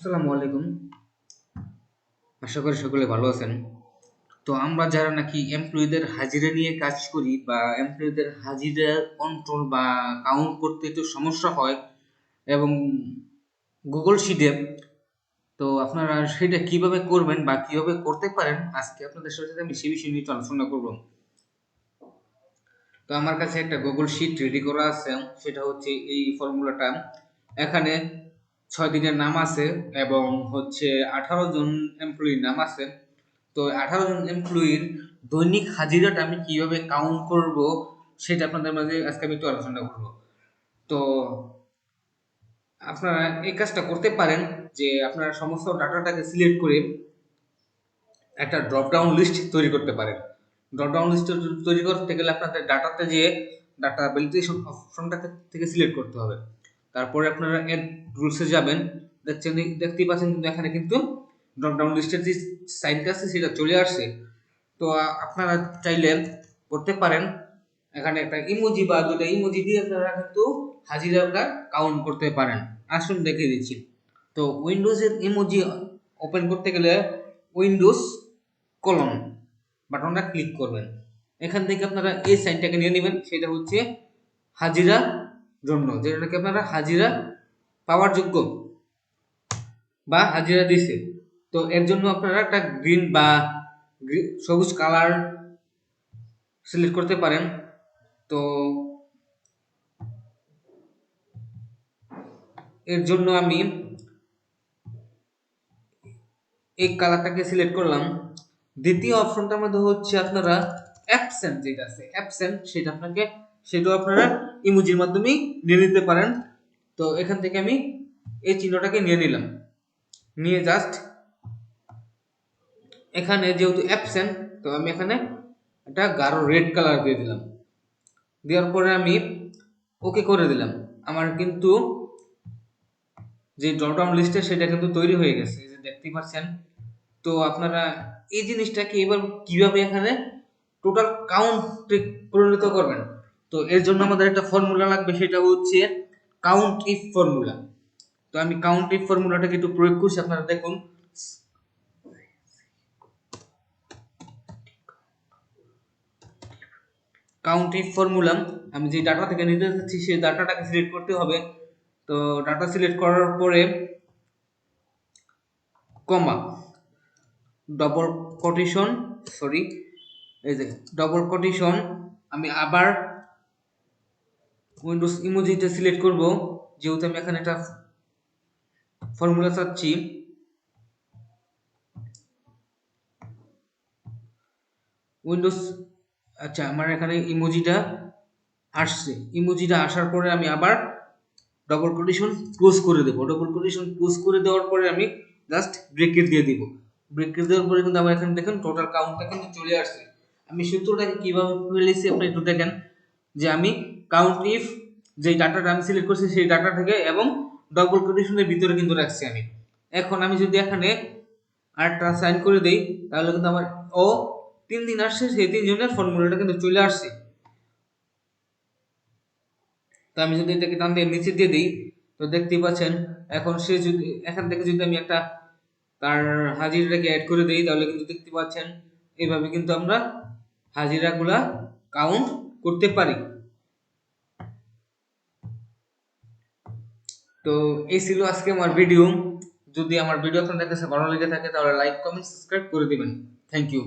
আসসালামু আলাইকুম। আশা করি সকলে ভালো আছেন। তো আমরা যারা নাকি এমপ্লয়ীদের হাজিরা নিয়ে কাজ করি বা এমপ্লয়ীদের হাজিরা কন্ট্রোল বা কাউন্ট করতে একটু সমস্যা হয় এবং গুগল শিটে তো আপনারা সেটা কীভাবে করবেন বা কীভাবে করতে পারেন, আজকে আপনাদের সাথে আমি সেই বিষয় নিয়ে আলোচনা করব। তো আমার কাছে একটা গুগল শিট রেডি করা আছে, সেটা হচ্ছে এই ফর্মুলাটা এখানে ছয় দিনের নাম আছে এবং হচ্ছে আঠারো জন এমপ্লয়ির নাম আছে। তো আঠারো জন এমপ্লয়ির দৈনিক হাজিরাটা আমি কীভাবে কাউন্ট করব সেটা আপনাদের মাঝে আজকে আমি একটু আলোচনা করব। তো আপনারা এই কাজটা করতে পারেন যে আপনারা সমস্ত ডাটাটাকে সিলেক্ট করে একটা ড্রপডাউন লিস্ট তৈরি করতে পারেন। ড্রপডাউন লিস্ট তৈরি করতে গেলে আপনাদের ডাটাতে যে ডাটা ভ্যালিডেশন অপশনটা থেকে সিলেক্ট করতে হবে। তারপরে আপনারা এড রুলসে যাবেন। দেখছেন, দেখতেই পাচ্ছেন কিন্তু এখানে কিন্তু ড্রপ ডাউন লিস্টের যে সাইনটা আছে, সেটা চলে আসছে। তো আপনারা চাইলে করতে পারেন। এখানে একটা ইমোজি বা দুটা ইমোজি দিয়ে আপনারা কিন্তু হাজিরাটা কাউন্ট করতে পারেন। আসুন দেখে দিচ্ছি। তো উইন্ডোজের ইমোজি ওপেন করতে গেলে উইন্ডোজ কলম বাটনটা ক্লিক করবেন। এখান থেকে আপনারা এই সাইনটাকে নিয়ে নেবেন। সেটা হচ্ছে হাজিরা জন্য যেটা নাকি আপনারা হাজিরা পাওয়ার যোগ্য বা হাজিরা দিছে। তো এর জন্য আপনারা একটা গ্রিন বা সবুজ কালার সিলেক্ট করতে পারেন। তো এর জন্য আমি এই কালারটাকে সিলেক্ট করলাম। দ্বিতীয় অপশনটার মধ্যে হচ্ছে আপনারা অ্যাবসেন্ট যেটা আছে অ্যাবসেন্ট সেটা আপনাকে সেটাও আপনারা ইমোজির মাধ্যমেই নিয়ে নিতে পারেন। তো এখান থেকে আমি এই চিহ্নটাকে নিয়ে নিলাম। নিয়ে জাস্ট এখানে যেহেতু অ্যাবসেন্ট তো আমি এখানে একটা গাঢ় রেড কালার দিয়ে দিলাম। দেওয়ার পরে আমি ওকে করে দিলাম। আমার কিন্তু যে ড্রপডাউন লিস্টে সেটা কিন্তু তৈরি হয়ে গেছে যে দেখতেই পাচ্ছেন। তো আপনারা এই জিনিসটাকে এবার কীভাবে এখানে টোটাল কাউন্টে পরিণত করবেন? তো এর জন্য আমাদের একটা ফর্মুলা লাগবে, সেটা হচ্ছে কাউন্ট ইফ ফর্মুলা তো আমি কাউন্ট ইফ ফর্মুলাটাকে একটু প্রয়োগ করছি, আপনারা দেখুন। কাউন্ট ইফ ফর্মুলা আমি যে ডাটা থেকে নিতে চাচ্ছি সেই ডাটাটাকে সিলেক্ট করতে হবে। তো ডাটা সিলেক্ট করার পরে কমা ডবল কোটেশন সরি এই যে ডবল কোটেশন আমি আবার উইন্ডোজ ইমোজিটা সিলেক্ট করব। যেহেতু আমি এখানে একটা ফর্মুলা চাচ্ছি। উইন্ডোজ আচ্ছা আমার এখানে ইমোজিটা আসছে। ইমোজিটা আসার পরে আমি আবার ডবল কোটেশন ক্লোজ করে দেবো। ডবল কোটেশন ক্লোজ করে দেওয়ার পরে আমি জাস্ট ব্রেকেট দিয়ে দিব। ব্রেকেট দেওয়ার পরে কিন্তু আমার এখানে দেখেন টোটাল কাউন্টটা কিন্তু চলে আসছে। আমি সূত্রটাকে কীভাবে ফেলেছি আপনি একটু দেখেন। যে আমি কাউন্ট ইফ যে ডাটাটা আমি সিলেক্ট করছি সেই ডাটা থেকে এবং ডবল কোটেশনের ভিতরে কিন্তু রাখছি আমি। এখন আমি যদি এখানে আরেকটা সাইন করে দেই, তাহলে কিন্তু আমার ও তিন দিন আসছে, সেই তিনজনের ফর্মুলাটা কিন্তু চলে আসছে। তো আমি যদি এটাকে টান দিয়ে নিচে দিয়ে দিই, তো দেখতেই পাচ্ছেন, এখন সে যদি, এখান থেকে যদি আমি একটা তার হাজিরাটাকে অ্যাড করে দিই, তাহলে কিন্তু দেখতে পাচ্ছেন এইভাবে কিন্তু আমরা হাজিরাগুলা কাউন্ট করতে পারি। তো এই ছিল আজকে আমার ভিডিও যদি আমার ভিডিও আপনাদের কাছে ভালো লেগে থাকে, তাহলে লাইক কমেন্ট সাবস্ক্রাইব করে দিবেন। Thank you